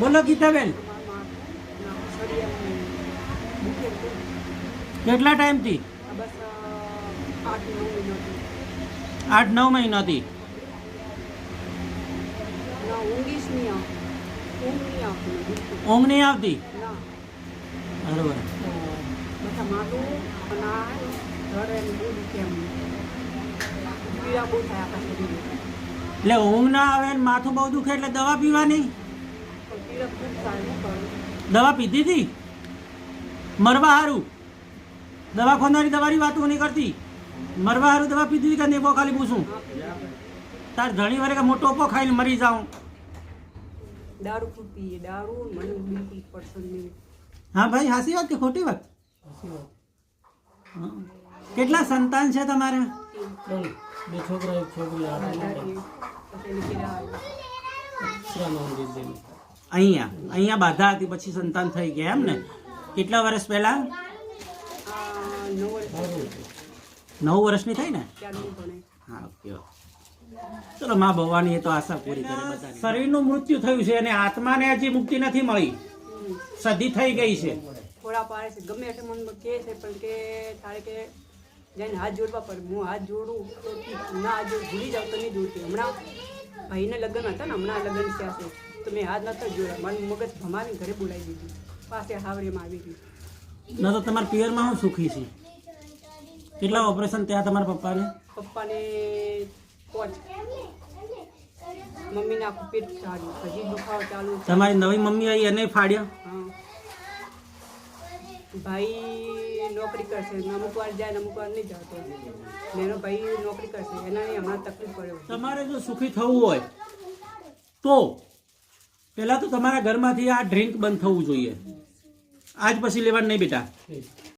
બોલો ગીતાબેન. કેટલા ટાઈમથી? આઠ નવ મહિનાથી. ઊંઘી નહીં આવતી? બરોબર. એટલે ઊંઘ ના આવે માથું બહુ દુખે એટલે દવા પીવાની પણ પીડા ખૂબ થાય શું કરું દવા પીધી હતી? મરવા હારું. ખોનારી દવાની વાતો નહીં કરતી. મરવા હારું દવા પીધી હતી કે નહીં? બહુ ખાલી પૂછું. તાર ઘણી વાર કે મોટો પો ખાઈને મરી જાઉં. દારૂ ખૂબ પીએ દારૂ મને બિલકુલ પસંદ નહીં હા ભાઈ હાસી વાત કે ખોટી વાત? કેટલા સંતાન છે તમારે? બે છોકરા એક છોકરી અહીંયા. અહીંયા બાધા હતી, પછી સંતાન થઈ ગયા એમ ને કેટલા વર્ષ પહેલા? નવ વર્ષની થઈ ને? હા, ઓકે ચલો, માં ભવાની એ તો આશા પૂરી કરે શરીરનું મૃત્યુ થયું છે અને આત્માને હજી મુક્તિ નથી મળી. સદી થઈ ગઈ છે. થોડા પાડે છે. ગમે એટલે મનમાં કે છે, પણ કે તારે કે જઈને હાથ જોડવા પડે. હું હાથ જોડું ના હાથ જોડ ભૂલી જાવ તો નહીં જોડતી. હમણાં ભાઈને લગ્ન હતા ને હમણાં લગ્ન થયા છે. તો મેં હાથ નતા જોયા મારું મગજ ભમાવીને ઘરે બોલાવી દીધું. પાસે હાવરેમાં આવી ગયું. ન તો તમારા પિયરમાં હું સુખી છે. કેટલા ઓપરેશન થયા તમારા પપ્પાને? પપ્પાને પોચ. મમ્મીને પેટ ચાલ્યું હજી દુખાવો ચાલુ. તમારી નવી મમ્મી આવી એને ફાડ્યા? ભાઈ નોકરી કરશે. અમુક વાર જાય અમુક વાર નહીં જતો. એનો ભાઈ નોકરી કરશે. એના હમણાં તકલીફ પડે તમારે જો સુખી થવું હોય, તો પહેલાં તો તમારા ઘરમાંથી આ ડ્રિંક બંધ થવું જોઈએ. આજ પછી લેવાનું નહીં બેટા.